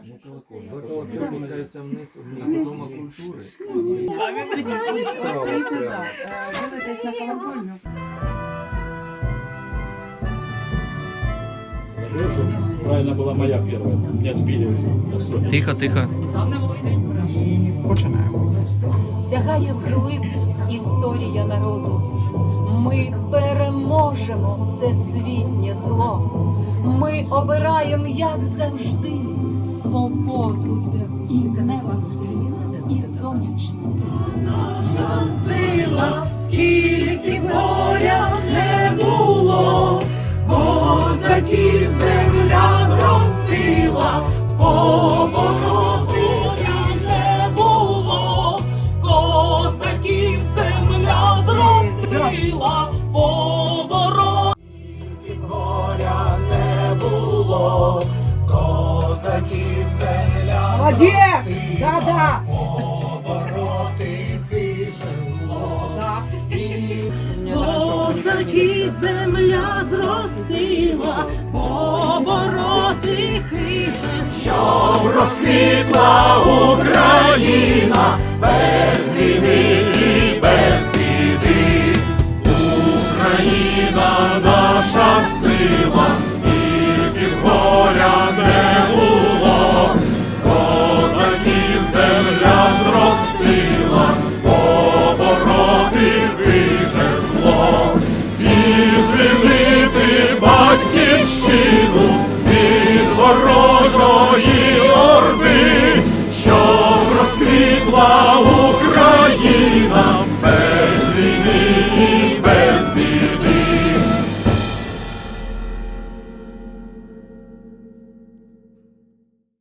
що це дома культури. Стоїте, дивитесь на колокольню. Правильно была моя первая. Меня сбили. Тихо, тихо. Починаємо. Сягає вглиб історія народу. Ми переможемо всесвітнє зло. Ми обираємо, як завжди, свободу і неба світ, і сонячне. Наша сила, скільки горя не було, козаки земля зростила, було, козаків земля Молодець! Да-да! побороти хиже зло. Козаки земля зростила, побороти хиже Щоб розквітла Україна без війни і без біди. Україна наша сила, Слава Україна без війни і без біди.